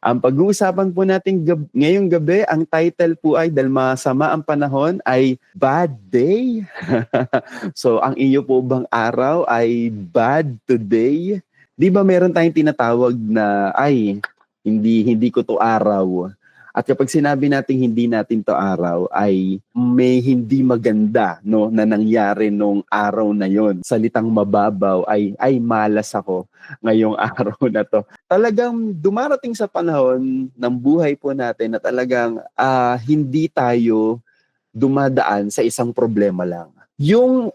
Ang pag-uusapan po natin gab- ngayong gabi, ang title po ay dahil masama ang panahon ay Bad Day. so ang iyo po bang araw ay bad today? Di ba meron tayong tinatawag na ay hindi hindi ko to araw. At kapag sinabi natin hindi natin to araw ay may hindi maganda no na nangyari nung araw na yon. Salitang mababaw ay ay malas ako ngayong araw na to. Talagang dumarating sa panahon ng buhay po natin na talagang ah, hindi tayo dumadaan sa isang problema lang. Yung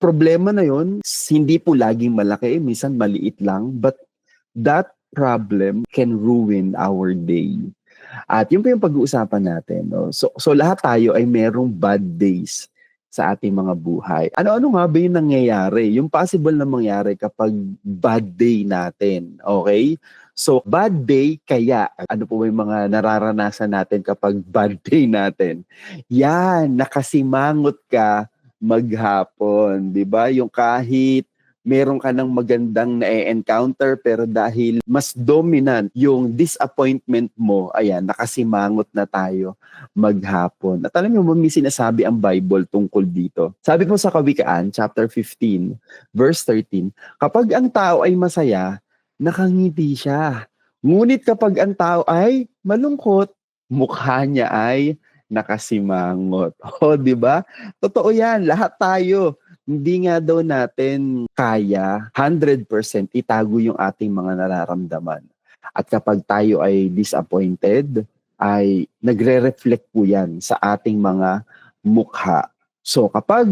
problema na yon hindi po laging malaki, minsan maliit lang, but that problem can ruin our day. At yun po yung pag-uusapan natin. No? So, so lahat tayo ay merong bad days sa ating mga buhay. Ano-ano nga ba yung nangyayari? Yung possible na mangyari kapag bad day natin. Okay? So, bad day kaya, ano po ba yung mga nararanasan natin kapag bad day natin? Yan, nakasimangot ka maghapon, 'di ba? Yung kahit meron ka ng magandang na-encounter pero dahil mas dominant yung disappointment mo, ayan, nakasimangot na tayo maghapon. At alam mo, may sinasabi ang Bible tungkol dito. Sabi po sa Kawikaan, chapter 15, verse 13, kapag ang tao ay masaya, nakangiti siya. Ngunit kapag ang tao ay malungkot, mukha niya ay nakasimangot. O, di ba? Totoo yan. Lahat tayo hindi nga daw natin kaya 100% itago yung ating mga nararamdaman. At kapag tayo ay disappointed, ay nagre-reflect po yan sa ating mga mukha. So kapag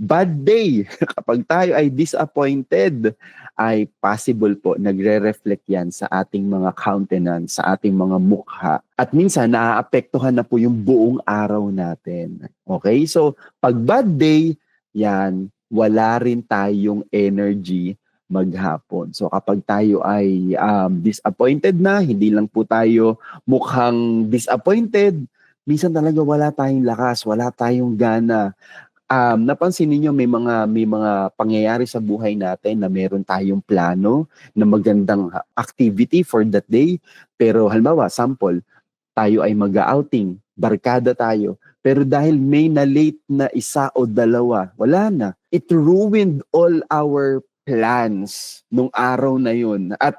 bad day, kapag tayo ay disappointed, ay possible po nagre-reflect yan sa ating mga countenance, sa ating mga mukha. At minsan naaapektuhan na po yung buong araw natin. Okay? So pag bad day, yan, wala rin tayong energy maghapon. So kapag tayo ay um, disappointed na, hindi lang po tayo mukhang disappointed, minsan talaga wala tayong lakas, wala tayong gana. Um, napansin niyo may mga may mga pangyayari sa buhay natin na meron tayong plano na magandang activity for that day. Pero halimbawa, sample, tayo ay mag-outing, barkada tayo, pero dahil may na-late na isa o dalawa, wala na. It ruined all our plans nung araw na yun. At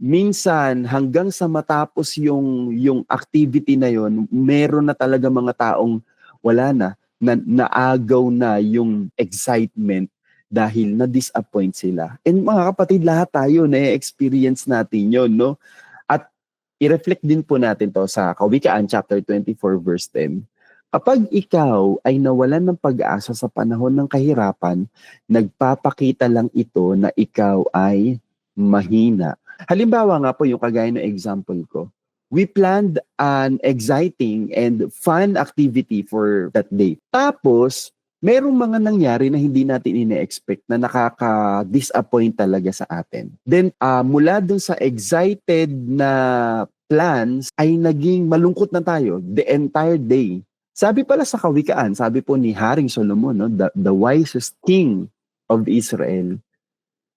minsan hanggang sa matapos yung yung activity na yun, meron na talaga mga taong wala na, na naagaw na yung excitement dahil na-disappoint sila. And mga kapatid, lahat tayo na-experience natin yun, no? At i-reflect din po natin to sa Kawikaan chapter 24 verse 10 Kapag ikaw ay nawalan ng pag-asa sa panahon ng kahirapan, nagpapakita lang ito na ikaw ay mahina. Halimbawa nga po yung kagaya ng example ko. We planned an exciting and fun activity for that day. Tapos, merong mga nangyari na hindi natin ine-expect na nakaka-disappoint talaga sa atin. Then, uh, mula dun sa excited na plans ay naging malungkot na tayo the entire day. Sabi pala sa kawikaan, sabi po ni Haring Solomon, no, the, the wisest king of Israel,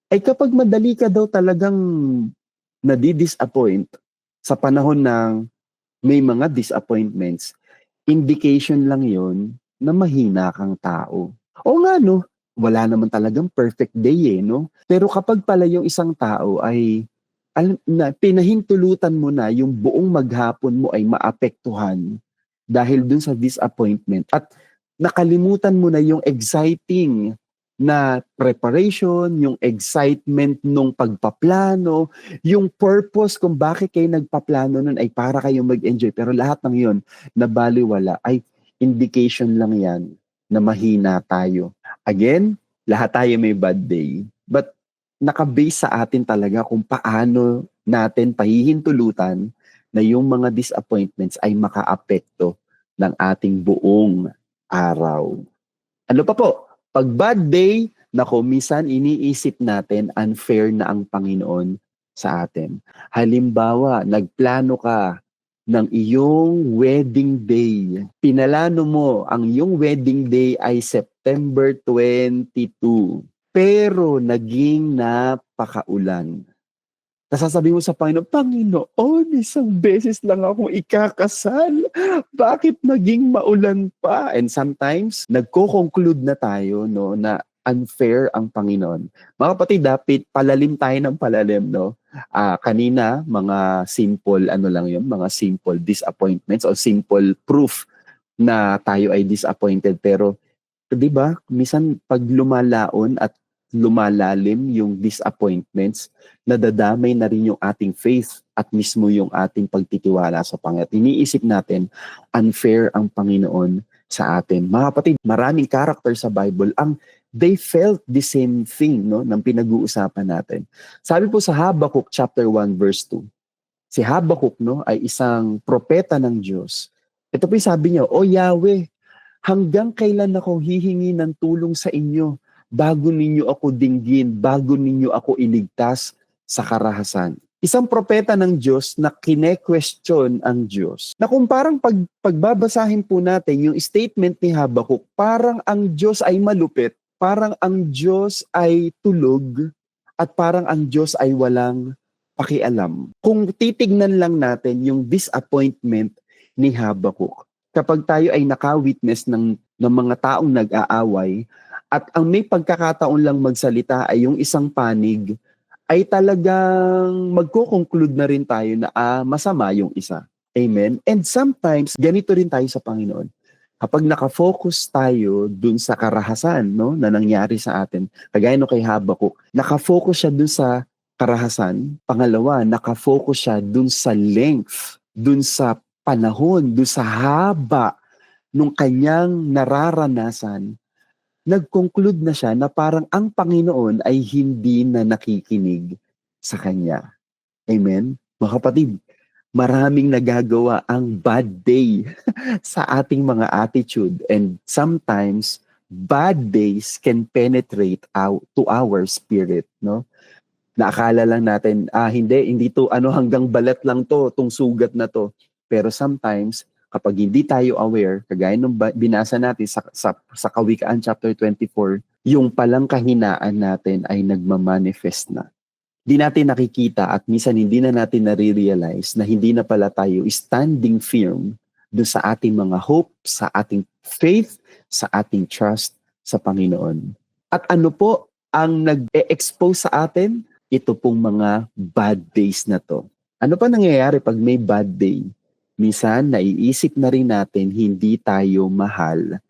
ay kapag madali ka daw talagang nadi-disappoint sa panahon ng may mga disappointments, indication lang yon na mahina kang tao. O nga no, wala naman talagang perfect day eh, no? Pero kapag pala yung isang tao ay alam, na, pinahintulutan mo na yung buong maghapon mo ay maapektuhan dahil dun sa disappointment at nakalimutan mo na yung exciting na preparation, yung excitement nung pagpaplano, yung purpose kung bakit kayo nagpaplano nun ay para kayong mag-enjoy. Pero lahat ng yun, nabaliwala, ay indication lang yan na mahina tayo. Again, lahat tayo may bad day. But nakabase sa atin talaga kung paano natin pahihintulutan na yung mga disappointments ay makaapekto ng ating buong araw. Ano pa po? Pag bad day, nako, minsan iniisip natin unfair na ang Panginoon sa atin. Halimbawa, nagplano ka ng iyong wedding day. Pinalano mo, ang iyong wedding day ay September 22. Pero naging napakaulan. Nasasabi mo sa Panginoon, Panginoon, isang beses lang akong ikakasal. Bakit naging maulan pa? And sometimes, nagko-conclude na tayo no, na unfair ang Panginoon. Mga kapatid, dapat palalim tayo ng palalim. No? Ah, kanina, mga simple, ano lang yun, mga simple disappointments o simple proof na tayo ay disappointed. Pero, di ba, misan pag lumalaon at lumalalim yung disappointments, nadadamay na rin yung ating faith at mismo yung ating pagtitiwala sa Panginoon. Iniisip natin, unfair ang Panginoon sa atin. Mga kapatid, maraming character sa Bible ang they felt the same thing no, ng pinag-uusapan natin. Sabi po sa Habakkuk chapter 1 verse 2, si Habakkuk no, ay isang propeta ng Diyos. Ito po yung sabi niya, O Yahweh, hanggang kailan ako hihingi ng tulong sa inyo bago ninyo ako dinggin, bago ninyo ako iligtas sa karahasan. Isang propeta ng Diyos na kine-question ang Diyos. Na kung parang pag, pagbabasahin po natin yung statement ni Habakkuk, parang ang Diyos ay malupit, parang ang Diyos ay tulog, at parang ang Diyos ay walang pakialam. Kung titignan lang natin yung disappointment ni Habakkuk, kapag tayo ay naka-witness ng, ng mga taong nag-aaway, at ang may pagkakataon lang magsalita ay yung isang panig, ay talagang magko-conclude na rin tayo na ah, masama yung isa. Amen? And sometimes, ganito rin tayo sa Panginoon. Kapag nakafocus tayo dun sa karahasan no, na nangyari sa atin, kagaya no kay Habakuk, nakafocus siya dun sa karahasan. Pangalawa, nakafocus siya dun sa length, dun sa panahon, dun sa haba nung kanyang nararanasan nag-conclude na siya na parang ang Panginoon ay hindi na nakikinig sa Kanya. Amen? Mga kapatid, maraming nagagawa ang bad day sa ating mga attitude and sometimes bad days can penetrate out to our spirit, no? Naakala lang natin, ah hindi, hindi to ano hanggang balat lang to, tong sugat na to. Pero sometimes kapag hindi tayo aware, kagaya nung binasa natin sa, sa, sa Kawikaan chapter 24, yung palang kahinaan natin ay nagmamanifest na. Hindi natin nakikita at minsan hindi na natin nare-realize na hindi na pala tayo standing firm doon sa ating mga hope, sa ating faith, sa ating trust sa Panginoon. At ano po ang nag-expose sa atin? Ito pong mga bad days na to. Ano pa nangyayari pag may bad day? Minsan, naiisip na rin natin, hindi tayo mahal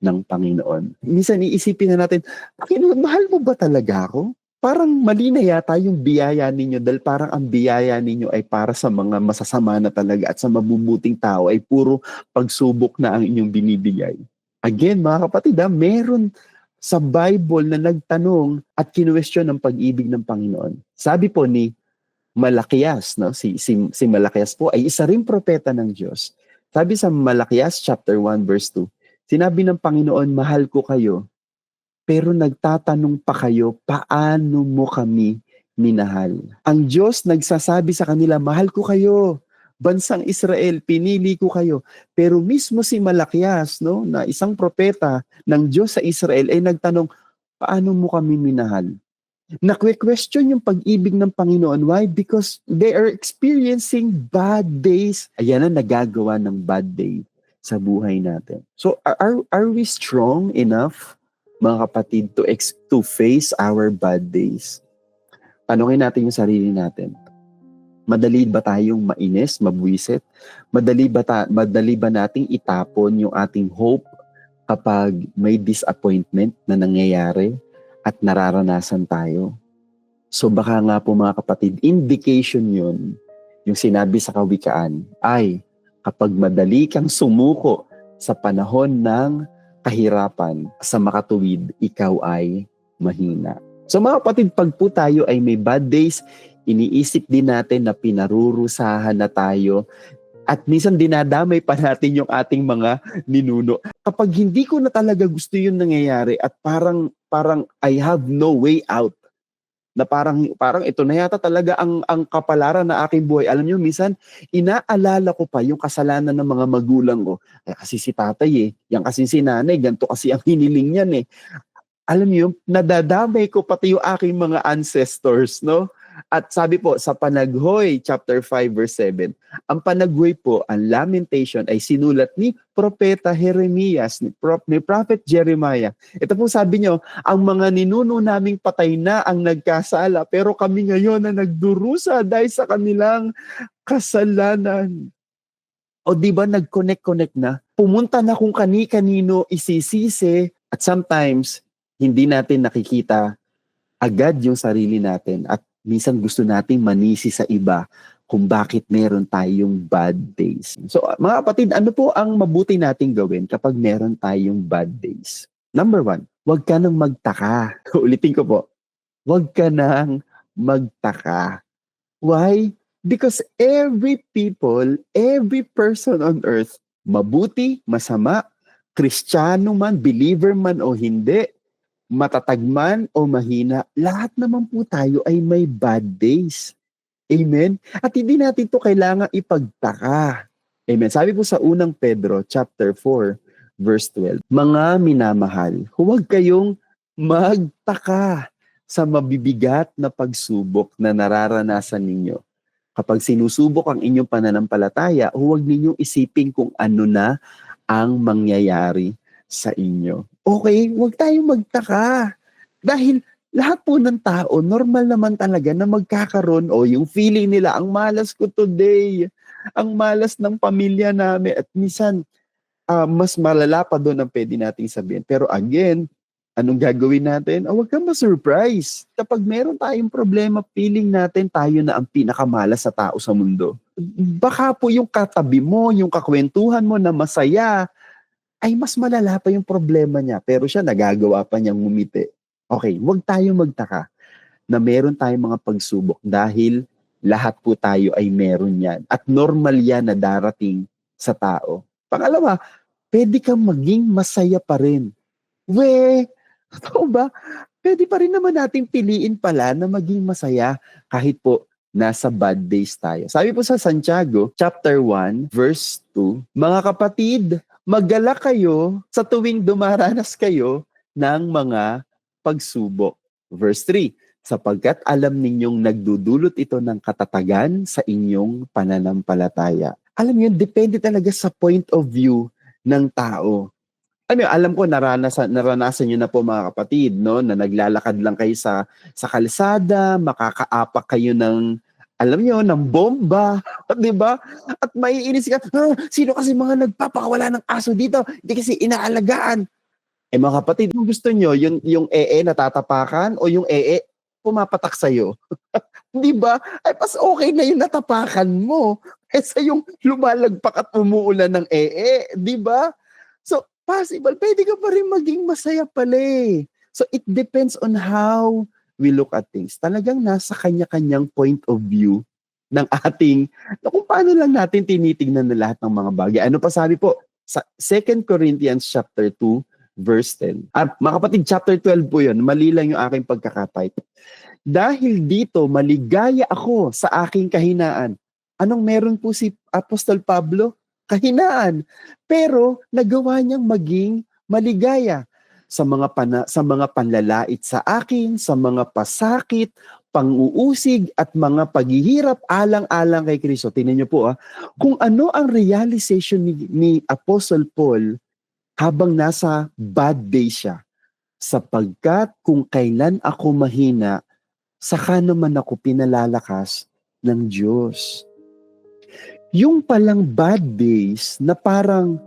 ng Panginoon. Minsan, iisipin na natin, Panginoon, mahal mo ba talaga ako? Parang mali na yata yung biyaya ninyo dahil parang ang biyaya ninyo ay para sa mga masasama na talaga at sa mabubuting tao ay puro pagsubok na ang inyong binibigay. Again, mga kapatid, ha, meron sa Bible na nagtanong at kinuwestiyon ng pag-ibig ng Panginoon. Sabi po ni Malakias, no? Si, si, si Malakias po ay isa ring propeta ng Diyos. Sabi sa Malakias chapter 1 verse 2, sinabi ng Panginoon, mahal ko kayo, pero nagtatanong pa kayo, paano mo kami minahal? Ang Diyos nagsasabi sa kanila, mahal ko kayo, bansang Israel, pinili ko kayo. Pero mismo si Malakias, no, na isang propeta ng Diyos sa Israel, ay nagtanong, paano mo kami minahal? Nakwe-question yung pag-ibig ng Panginoon. Why? Because they are experiencing bad days. Ayan ang nagagawa ng bad day sa buhay natin. So, are, are we strong enough, mga kapatid, to, ex- to face our bad days? Tanungin natin yung sarili natin. Madali ba tayong mainis, mabwisit? Madali ba, ta- madali ba nating itapon yung ating hope kapag may disappointment na nangyayari? At nararanasan tayo. So baka nga po mga kapatid, indication yun, yung sinabi sa kawikaan, ay kapag madali kang sumuko sa panahon ng kahirapan sa makatuwid, ikaw ay mahina. So mga kapatid, pag po tayo ay may bad days, iniisip din natin na pinarurusahan na tayo at minsan dinadamay pa natin yung ating mga ninuno. Kapag hindi ko na talaga gusto yung nangyayari at parang parang I have no way out na parang parang ito na yata talaga ang ang kapalaran na aking buhay. Alam niyo minsan inaalala ko pa yung kasalanan ng mga magulang ko. Eh, kasi si tatay eh, yan kasi si nanay, ganto kasi ang hiniling niyan eh. Alam niyo, nadadamay ko pati yung aking mga ancestors, no? At sabi po sa Panaghoy chapter 5 verse 7, ang Panaghoy po, ang lamentation ay sinulat ni Propeta Jeremias, ni, Prop, ni Prophet Jeremiah. Ito po sabi nyo, ang mga ninuno naming patay na ang nagkasala, pero kami ngayon na nagdurusa dahil sa kanilang kasalanan. O di ba nag-connect-connect na? Pumunta na kung kani-kanino isisisi at sometimes hindi natin nakikita agad yung sarili natin at minsan gusto nating manisi sa iba kung bakit meron tayong bad days. So mga kapatid, ano po ang mabuti nating gawin kapag meron tayong bad days? Number one, huwag ka nang magtaka. Ulitin ko po, huwag ka nang magtaka. Why? Because every people, every person on earth, mabuti, masama, kristyano man, believer man o hindi, matatag man o mahina, lahat naman po tayo ay may bad days. Amen? At hindi natin to kailangan ipagtaka. Amen. Sabi po sa unang Pedro chapter 4 verse 12, Mga minamahal, huwag kayong magtaka sa mabibigat na pagsubok na nararanasan ninyo. Kapag sinusubok ang inyong pananampalataya, huwag ninyong isipin kung ano na ang mangyayari sa inyo. Okay, huwag tayong magtaka. Dahil lahat po ng tao, normal naman talaga na magkakaroon o yung feeling nila, ang malas ko today, ang malas ng pamilya namin. At minsan, ah, mas malala pa doon ang pwede nating sabihin. Pero again, anong gagawin natin? Oh, huwag kang ma-surprise. Kapag meron tayong problema, feeling natin tayo na ang pinakamalas sa tao sa mundo. Baka po yung katabi mo, yung kakwentuhan mo na masaya, ay mas malala pa yung problema niya. Pero siya nagagawa pa niyang ngumiti. Okay, huwag tayong magtaka na meron tayong mga pagsubok dahil lahat po tayo ay meron yan. At normal yan na darating sa tao. Pangalawa, pwede kang maging masaya pa rin. We, totoo ba? Pwede pa rin naman nating piliin pala na maging masaya kahit po nasa bad days tayo. Sabi po sa Santiago, chapter 1, verse 2, Mga kapatid, magala kayo sa tuwing dumaranas kayo ng mga pagsubok. Verse 3, sapagkat alam ninyong nagdudulot ito ng katatagan sa inyong pananampalataya. Alam niyo, depende talaga sa point of view ng tao. Ano, alam ko naranasan naranasan niyo na po mga kapatid, no, na naglalakad lang kayo sa sa kalsada, makakaapak kayo ng alam niyo, ng bomba, 'di ba? At maiinis ka, "Ah, sino kasi mga nagpapakawala ng aso dito? Hindi kasi inaalagaan. Eh mga kapatid, kung gusto nyo, yung, yung ee natatapakan o yung ee pumapatak sa'yo. Di ba? Ay, pas okay na yung natapakan mo kaysa yung lumalagpak at umuulan ng ee. Di ba? So, possible. Pwede ka pa rin maging masaya pala eh. So, it depends on how we look at things. Talagang nasa kanya-kanyang point of view ng ating, na kung paano lang natin tinitingnan na lahat ng mga bagay. Ano pa sabi po? Sa 2 Corinthians chapter 2, verse 10. At mga kapatid, chapter 12 po yun. Mali lang yung aking pagkakatype. Dahil dito, maligaya ako sa aking kahinaan. Anong meron po si Apostol Pablo? Kahinaan. Pero nagawa niyang maging maligaya sa mga pana, sa mga panlalait sa akin, sa mga pasakit, panguusig at mga paghihirap alang-alang kay Kristo. Tingnan niyo po ah, kung ano ang realization ni, ni Apostle Paul habang nasa bad day siya. Sapagkat kung kailan ako mahina, saka naman ako pinalalakas ng Diyos. Yung palang bad days na parang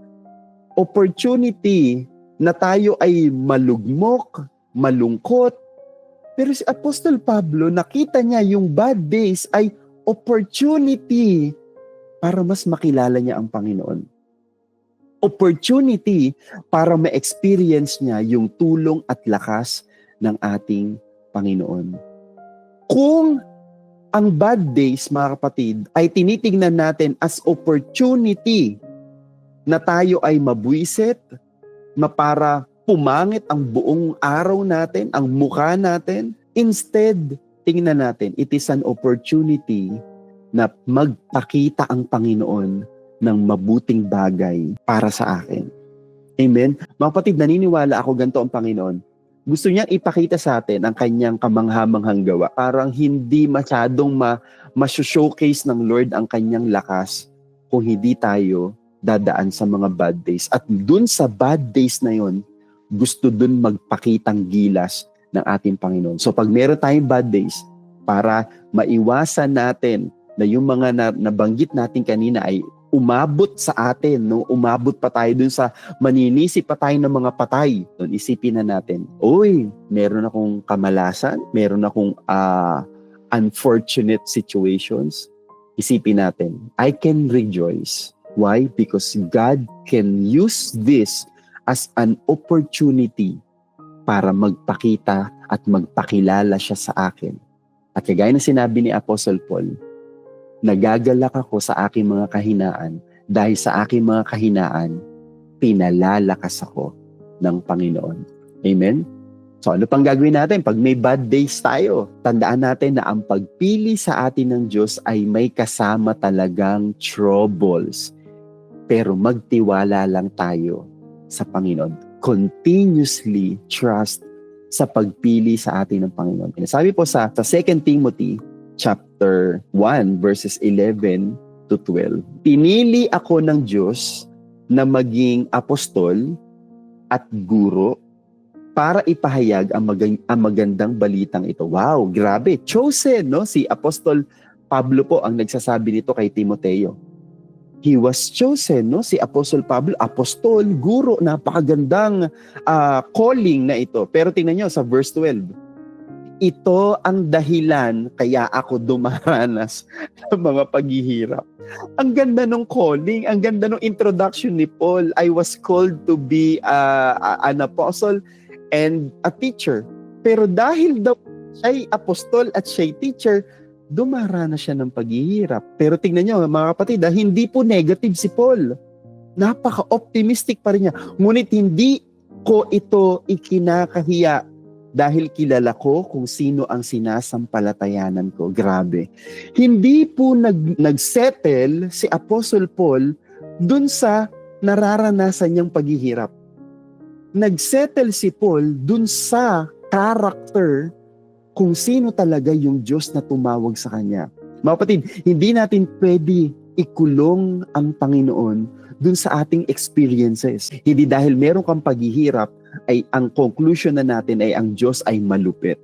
opportunity na tayo ay malugmok, malungkot, pero si Apostol Pablo, nakita niya yung bad days ay opportunity para mas makilala niya ang Panginoon opportunity para ma-experience niya yung tulong at lakas ng ating Panginoon. Kung ang bad days, mga kapatid, ay tinitingnan natin as opportunity na tayo ay mabwisit, na para pumangit ang buong araw natin, ang mukha natin, instead, tingnan natin, it is an opportunity na magpakita ang Panginoon ng mabuting bagay para sa akin. Amen? Mga kapatid, naniniwala ako ganito ang Panginoon. gusto niyang ipakita sa atin ang kanyang kamanghamanghang gawa. Parang hindi masyadong ma, showcase ng Lord ang kanyang lakas kung hindi tayo dadaan sa mga bad days. At dun sa bad days na yon, gusto dun magpakitang gilas ng ating Panginoon. So pag meron tayong bad days, para maiwasan natin na yung mga na, nabanggit natin kanina ay umabot sa atin, no? umabot pa tayo dun sa maninisi pa tayo ng mga patay. Doon isipin na natin, oy, meron akong kamalasan, meron akong uh, unfortunate situations. Isipin natin, I can rejoice. Why? Because God can use this as an opportunity para magpakita at magpakilala siya sa akin. At kagaya na sinabi ni Apostle Paul, nagagalak ako sa aking mga kahinaan dahil sa aking mga kahinaan, pinalalakas ako ng Panginoon. Amen? So ano pang gagawin natin? Pag may bad days tayo, tandaan natin na ang pagpili sa atin ng Diyos ay may kasama talagang troubles. Pero magtiwala lang tayo sa Panginoon. Continuously trust sa pagpili sa atin ng Panginoon. Sabi po sa, sa 2 Timothy chapter 1 verses 11 to 12. Pinili ako ng Diyos na maging apostol at guro para ipahayag ang, mag- ang magandang balitang ito. Wow, grabe. Chosen, no? Si Apostol Pablo po ang nagsasabi nito kay Timoteo. He was chosen, no? Si Apostol Pablo, apostol, guro, napakagandang uh, calling na ito. Pero tingnan nyo sa verse 12 ito ang dahilan kaya ako dumaranas ng mga paghihirap. Ang ganda ng calling, ang ganda ng introduction ni Paul. I was called to be uh, an apostle and a teacher. Pero dahil daw siya'y apostol at siya'y teacher, dumaranas siya ng paghihirap. Pero tingnan niyo mga kapatid, ah, hindi po negative si Paul. Napaka-optimistic pa rin niya. Ngunit hindi ko ito ikinakahiya dahil kilala ko kung sino ang sinasampalatayanan ko. Grabe. Hindi po nag, nagsettle si Apostle Paul dun sa nararanasan niyang paghihirap. Nagsettle si Paul dun sa character kung sino talaga yung Diyos na tumawag sa kanya. Mga kapatid, hindi natin pwede ikulong ang Panginoon dun sa ating experiences. Hindi dahil meron kang paghihirap, ay ang conclusion na natin ay ang Diyos ay malupit.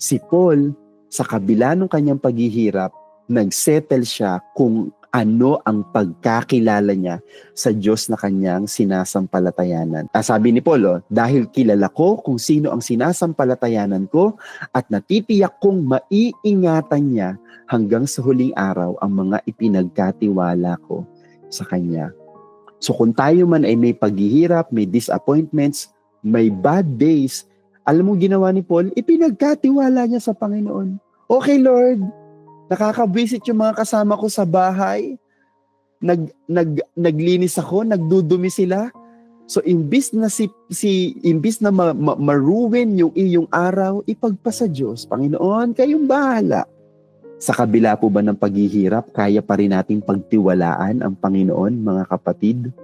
Si Paul, sa kabila ng kanyang paghihirap, nagsettle siya kung ano ang pagkakilala niya sa Diyos na kanyang sinasampalatayanan. Ah, sabi ni Paul, oh, dahil kilala ko kung sino ang sinasampalatayanan ko at natitiyak kong maiingatan niya hanggang sa huling araw ang mga ipinagkatiwala ko sa Kanya. So kung tayo man ay may paghihirap, may disappointments, may bad days, alam mo ginawa ni Paul, ipinagkatiwala niya sa Panginoon. Okay Lord, nakakabisit yung mga kasama ko sa bahay, nag, nag, naglinis ako, nagdudumi sila. So imbis na si, si imbis na ma, ma, maruwin yung iyong araw, ipagpasa Diyos. Panginoon, kayong bahala. Sa kabila po ba ng paghihirap, kaya pa rin nating pagtiwalaan ang Panginoon, mga kapatid?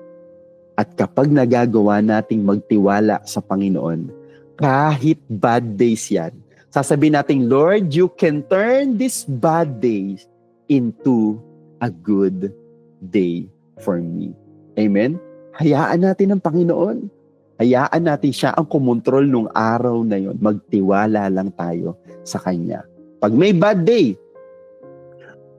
At kapag nagagawa nating magtiwala sa Panginoon, kahit bad days yan, sasabihin natin, Lord, you can turn this bad days into a good day for me. Amen? Hayaan natin ang Panginoon. Hayaan natin siya ang kumontrol nung araw na yon. Magtiwala lang tayo sa Kanya. Pag may bad day,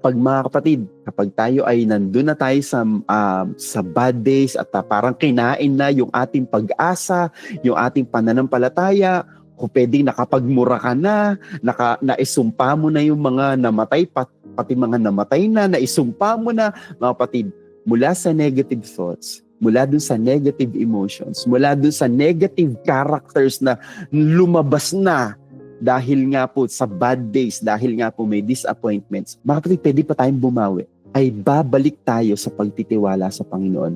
pag mga kapatid, kapag tayo ay nandun na tayo sa, uh, sa bad days at uh, parang kinain na yung ating pag-asa, yung ating pananampalataya, kung pwedeng nakapagmura ka na, naka, naisumpa mo na yung mga namatay, pat, pati mga namatay na, naisumpa mo na, mga kapatid, mula sa negative thoughts, mula dun sa negative emotions, mula dun sa negative characters na lumabas na dahil nga po sa bad days, dahil nga po may disappointments, mga kapatid, pwede pa tayong bumawi, ay babalik tayo sa pagtitiwala sa Panginoon.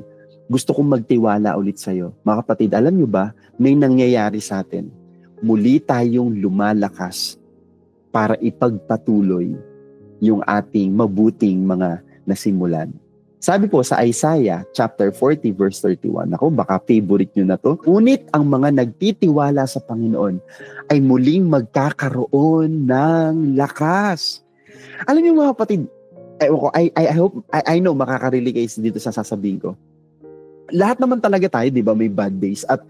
Gusto kong magtiwala ulit sa iyo. Mga kapatid, alam nyo ba, may nangyayari sa atin. Muli tayong lumalakas para ipagpatuloy yung ating mabuting mga nasimulan. Sabi po sa Isaiah chapter 40 verse 31, ako baka favorite nyo na to. Ngunit ang mga nagtitiwala sa Panginoon ay muling magkakaroon ng lakas. Alam niyo mga kapatid, I, I, I hope, I, I know makakarelate kayo dito sa sasabihin ko. Lahat naman talaga tayo, di ba, may bad days. At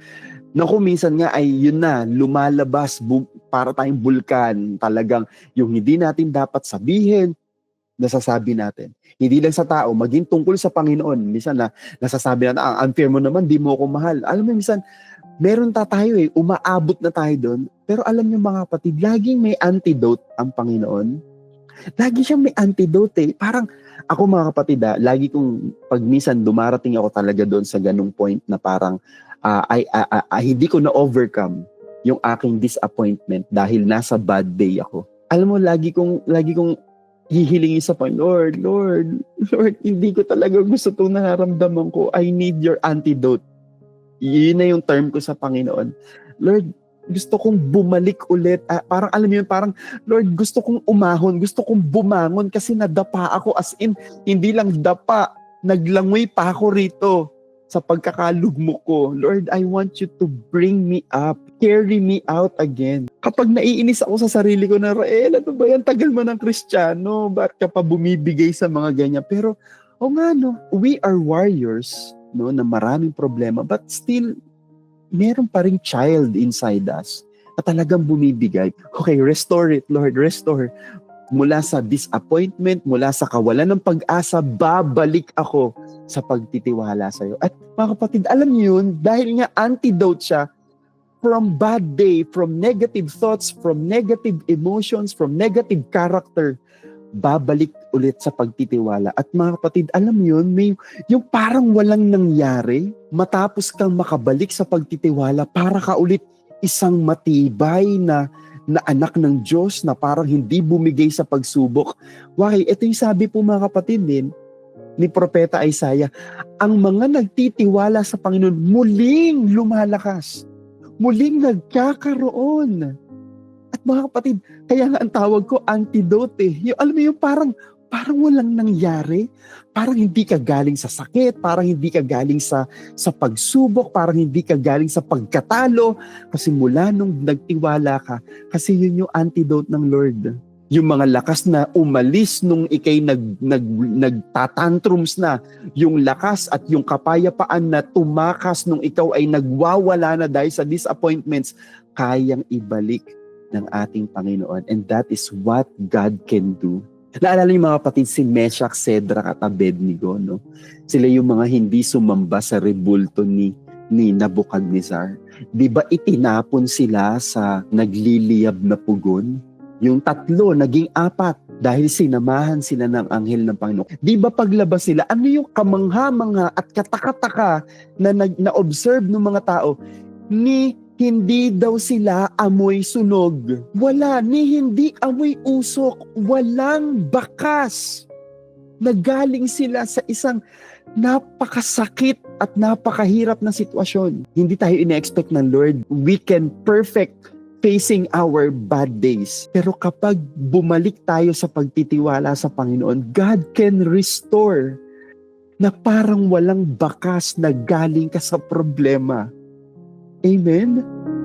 naku, minsan nga ay yun na, lumalabas bu- para tayong bulkan. Talagang yung hindi natin dapat sabihin, nasasabi natin. Hindi lang sa tao, maging tungkol sa Panginoon. Minsan na nasasabi natin, ang unfair mo naman, di mo ako mahal. Alam mo, minsan, meron ta tayo eh, umaabot na tayo doon. Pero alam niyo mga kapatid, laging may antidote ang Panginoon. Lagi siyang may antidote eh. Parang ako mga kapatid, ah, lagi kong pag minsan dumarating ako talaga doon sa ganung point na parang ay, ah, ah, ah, hindi ko na-overcome yung aking disappointment dahil nasa bad day ako. Alam mo, lagi kong, lagi kong hihilingin sa Panginoon, Lord, Lord, Lord, hindi ko talaga gusto itong nararamdaman ko. I need your antidote. Yun na yung term ko sa Panginoon. Lord, gusto kong bumalik ulit. Ah, parang alam mo parang, Lord, gusto kong umahon, gusto kong bumangon kasi nadapa ako as in, hindi lang dapa, naglangoy pa ako rito sa pagkakalugmok ko. Lord, I want you to bring me up. Carry me out again. Kapag naiinis ako sa sarili ko na, Rael, ano ba yan? Tagal mo ng kristyano. Ba't ka pa bumibigay sa mga ganyan? Pero, o nga no, we are warriors no, na maraming problema but still, meron pa rin child inside us na talagang bumibigay. Okay, restore it, Lord, restore. Mula sa disappointment, mula sa kawalan ng pag-asa, babalik ako sa pagtitiwala sa iyo. At mga kapatid, alam niyo yun, dahil nga antidote siya from bad day, from negative thoughts, from negative emotions, from negative character, babalik ulit sa pagtitiwala. At mga kapatid, alam niyo yun, may, yung parang walang nangyari, matapos kang makabalik sa pagtitiwala, para ka ulit isang matibay na na anak ng Diyos na parang hindi bumigay sa pagsubok. Why? Ito yung sabi po mga kapatid din, ni Propeta Isaiah, ang mga nagtitiwala sa Panginoon muling lumalakas. Muling nagkakaroon. At mga kapatid, kaya nga ang tawag ko antidote. Yung, alam mo yung parang, parang walang nangyari. Parang hindi ka galing sa sakit, parang hindi ka galing sa, sa pagsubok, parang hindi ka galing sa pagkatalo. Kasi mula nung nagtiwala ka, kasi yun yung antidote ng Lord yung mga lakas na umalis nung ikay nag, nag, nagtatantrums na, yung lakas at yung kapayapaan na tumakas nung ikaw ay nagwawala na dahil sa disappointments, kayang ibalik ng ating Panginoon. And that is what God can do. Naalala niyo mga kapatid, si Meshach, Cedra at Abednego, no? Sila yung mga hindi sumamba sa rebulto ni ni Nabucodonosor. Di ba itinapon sila sa nagliliyab na pugon? Yung tatlo, naging apat dahil sinamahan sila ng anghel ng Panginoon. Di ba paglabas sila, ano yung kamangha-mangha at katakataka na na-observe ng mga tao ni hindi daw sila amoy sunog. Wala, ni hindi amoy usok. Walang bakas. Nagaling sila sa isang napakasakit at napakahirap na sitwasyon. Hindi tayo ina-expect ng Lord. We can perfect facing our bad days. Pero kapag bumalik tayo sa pagtitiwala sa Panginoon, God can restore na parang walang bakas na galing ka sa problema. Amen.